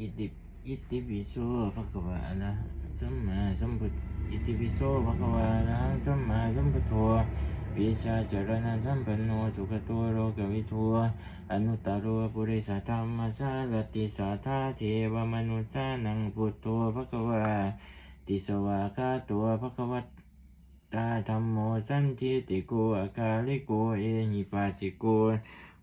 อิติอิติปิโสภะคะวะอะระสัมมาสัมพุทธอิติปิโสภะคะวะอะระหะสัมมาสัมพุทโธวิชาจารณะสัมปันโนสุขโตโลกวิทูอนุตตรปุริสธรรมสารติสัทธาเทวมนุษย์สานังพุทโธภะคะวะติสวาคาตัวภะคะวะตาธรรมโมสันทิติโกอาคาลิโกเอหิปัสสิโก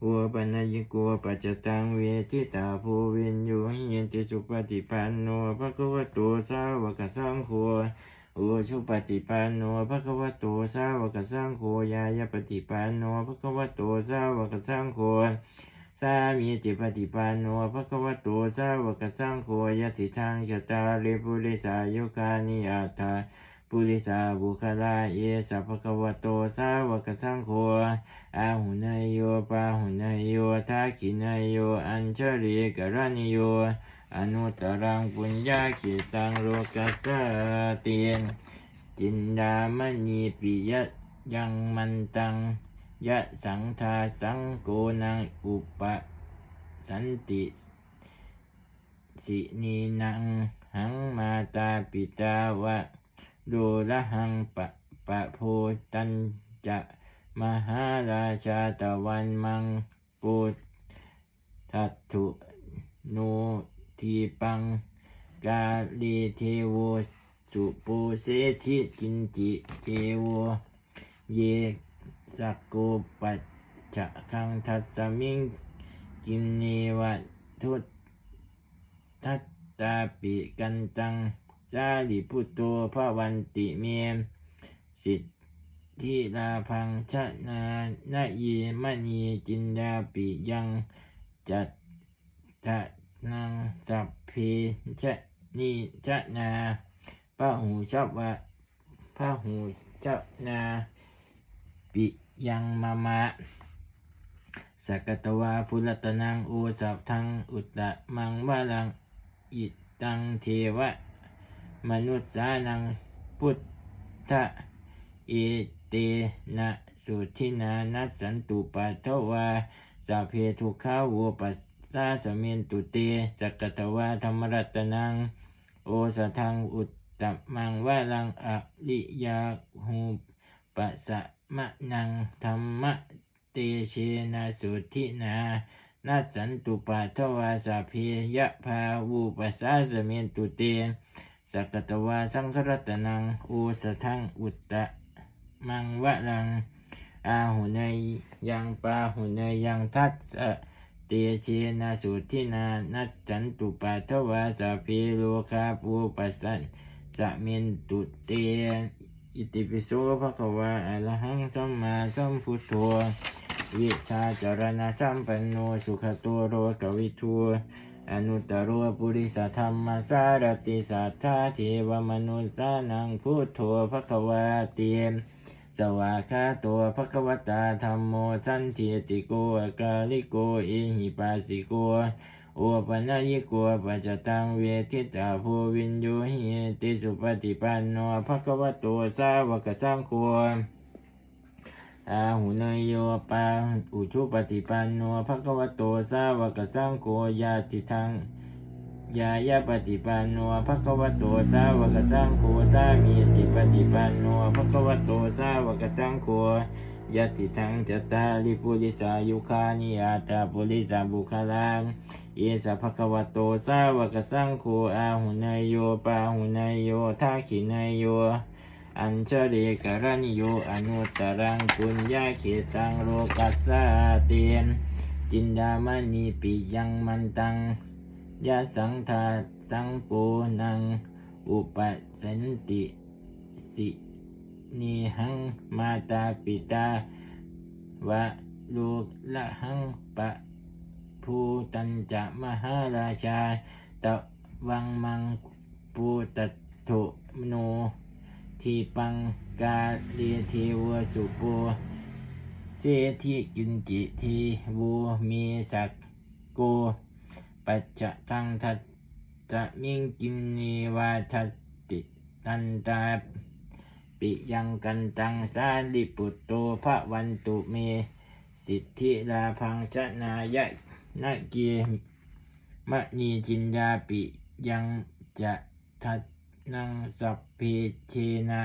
อุปนัยโกปัจจตังเวทิตาภูวินโยหิเยนติสุปฏิปันโนภะคะวะโตสาวกสังโฆโอชุปฏิปันโนภะคะวะโตสาวกสังโฆยายปฏิปันโนภะคะวะโตสาวกสังโฆสามีจิปฏิปันโนภะคะวะโตสาวกสังโฆยติทางจตาริปุริสายุคานิอัตถา ปุริสาบุคลาเยสัพพะคะวะโตสาวกสังโฆอาหุนายโยปาหุนายโยทักขินายโยอัญชริกรณิโยอนุตตรังปุญญาขิตังโลกัสเตียนจินดามณีปิยะยังมันตังยะสังทาสังโกนังอุปสันติสินีนังหังมาตาปิตาวะ ดูละหังปะปะโพตันจะมหาราชาตะวันมังปุทัตถุนูทีปัง กาลีเทโวสุปูเสธิกินจิเทโวเยสักโกปัจจะคังทัสสมิงกินเนวะทุตทัตตาปิกันตัง สาลิพุตโตพระวันติเมมสิทธิลาพังชนานายีมณีจินดาปิยังจัตตะนังสัพเพชะนิชะนาพระหูชอบวะพระหูชอบนาปิยังมามะสกตวาภุรตนังโอสัพทังอุตตะมังวาลังอิตังเทวะ มนุษย์สานังพุทธะเอเตนะสุทินานัสสันตุปัทวาสาเพทุข้าวัวปัสสาสเมนตุเตสักตวาธรรมรัตนัง โอสทังอุตตมังวาลังอริยาหูปัสสะมะนังธรรมะเตเชนะสุทินานัสสันตุปัทวาสาเพยะพาวูปัสสาสเมนตุเต สักตวาสังครัตนังโอสทังอุตตะมังวะลัง อาหุเนยยังปาหุเนยยังทัตสะเตเชนะสุทินานัสจันตุปัทวาสาเพโลคาปูปัสสันสะเมนตุเตอิติปิโสภะคะวะอะระหังสัมมาสัมพุทโธวิชาจารณะสัมปันโนสุขโตโรกวิทู อนุตตรปุริสธรรมสารติสัทธาเทวมนุษย์สานังพุทโธภควาเตียมสวากขาตัวภควตาธรรมโมสันเทติโกอกาลิโกเอหิปัสสิโกโอปนัยิโกปัจจตังเวทิตาภูวินโยหิติสุปฏิปันโนภควโตสาวกสังโฆ อาหุนายโยปาอุชุปฏิปันโนภะคะวะโตสาวกสังโฆญาติทังยายาปฏิปันโนภะคะวะโตสาวกสังโฆสามีจิปฏิปันโนภะคะวะโตสาวกสังโฆยติทังจตาลิปุริสายุคานิอาตาปุริสาบุคลังเยสะภะคะวะโตสาวกสังโฆอาหุนายโยปาหุนายโยทักขินายโย อัญชริกรณิโยอนุตรังปุญญาเขตังโลกัสสเตียน จินดามณีปิยังมันตังยะสังทาสังโกนัง อุปสันติสินิหังมาตาปิตาวะโลละหังปะภูตัญจะมหาราชาตะวังมังปูตโถโน ทีปังกาเรียเทวสุโปเสธิจุนจิทีวูมีสักโก ปัจจะตังทัตจะมิงกินนีวาทัติตันตาปิยังกันตังสาลิปุตโตภะวันตุเม สิทธิลาพังชนายะนาเกียมะนีจินดาปิยังจะทัด นังสัพเพเชนะ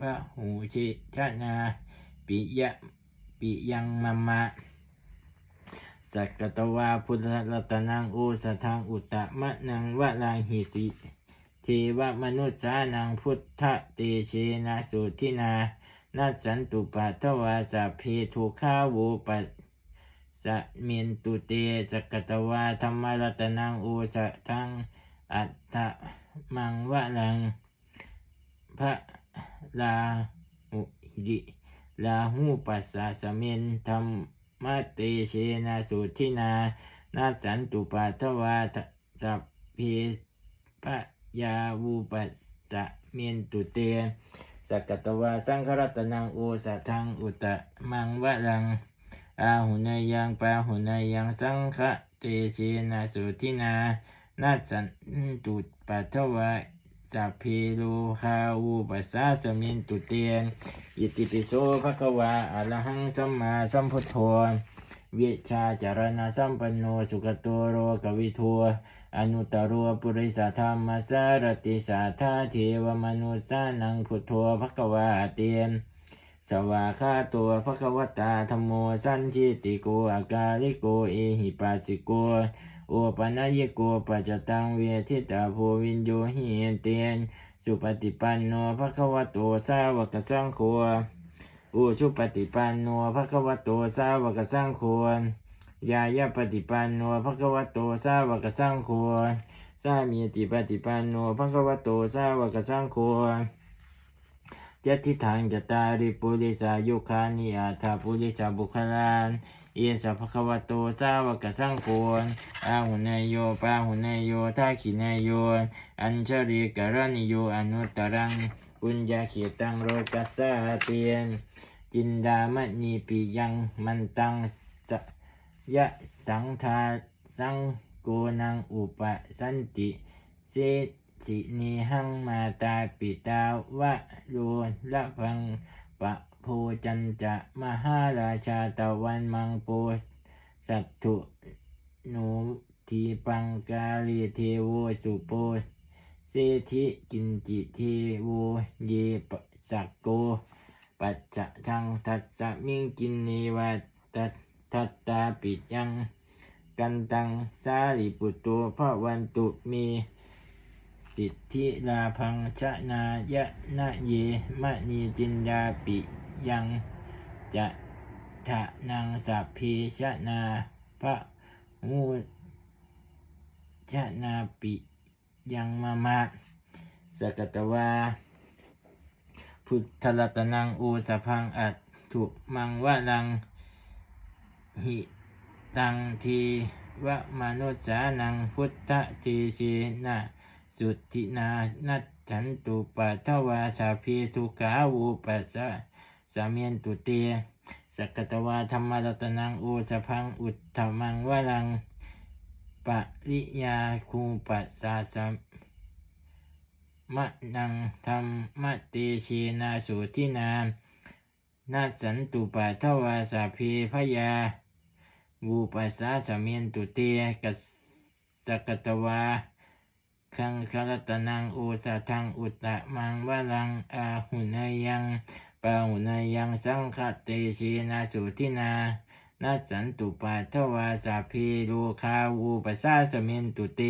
พระหูเชชนาปิยะปิยังมะมะสักตวาพุทธรัตนังโอสทังอุตตมะนังวะลังหิสิเทวมนุษย์สานังพุทธเตเชนะสุทินานัสันตุปัทวาสัพเพทุขาวูปัสสะเมนตุเตสักตวาธรรมรัตนังโอสทังอัตถ มังวะลังพระลาหุดิลาหูปัสสะสเมนธรรมมาเตเชนะสุทินานาสันตุปัทวาสัพเพปะยาวูปัสสะเมนตุเตสักตวาสังครัตนังโอสัทังอุตะมังวะลังอาหุนายังปาหุนายังสังฆเตเชนะสุทินา นาสันตุปัทวาสัพเพโลคาวูปัสสะสะเมนตุเตอิติปิโสภะคะวาอะระหังสัมมาสัมพุทโธวิชาจารณะสัมปันโนสุขโตโรกวิทัวอนุตตรวปุริสธรรมสารติสาธาเทวมนุสานังพุทโธภะคะวาเตียนสวาคาตัวภะคะวตาธรรมโมสันทิติโกอากาลิโกเอหิปัสสิโก อปนัยโกปัจจตังเวทิตาโพวินโยหิเตียนสุปฏิปันโนภะคะวะโตสาวกสังโฆอุชุปฏิปันโนภะคะวะโตสาวกสังโฆยายาปฏิปันโนภะคะวะโตสาวกสังโฆสามีติปฏิปันโนภะคะวะโตสาวกสังโฆยัตถิทางจตาริปุริสายุคานิอาถาปุริสาบุคลาน เอสะภะคะวะโตสาวกสังโฆอาหุนายโยปาหุนายโยทักขินายโย อัญชริกรณิโยอนุตตรังปุญญาเขตังโรกัสสะเตียน จินดามณีปิยังมันตังสยะสังทาสังโกนังอุปสันติเสสินีหังมาตาปิตาวะโลละพังปะ โพจันจะมหาราชาตะวันมังโปสัตถุหนูทีปังกาลีเทโวสุโปเศธิกินจิเทโวเยปสักโก ปัจจะทังทัสสะมิงกินเนวาตัตทัตตาปิยัง กันตังสาลิปุตโตพระวันตุมีสิทธิลาพังชนายะนะเยมะนีจินดาปิ ยังจะทะนังสัพเพชนาพระมูชนาปิยังมามาสกตวา พุทธรัตนังโอสะพังอัตถุมังวะลังหิตังทีวะมนุษสานังพุทธทีเชนะสุทธินานัจฉันตุปัทวาสาพีทุขาวูปัสสะ สามียนตุเตสกตวาธรรมรัตนังโอสะพังอุทธมังวะลังปริยาคูปัสสะสมมะนังธรรมเตเชนาสุทินานาสันตุปัทวาสาพีพยาวูปัสสะสามียนตุเตกัสสกตวาคังคารตนังโอสะทังอุตตะมังวะลังอาหุนายัง ปาหุนายังสังคเตชีนาสุทินานาสันตุปัทวาสาพีโลคาวูปสาสมินตุเต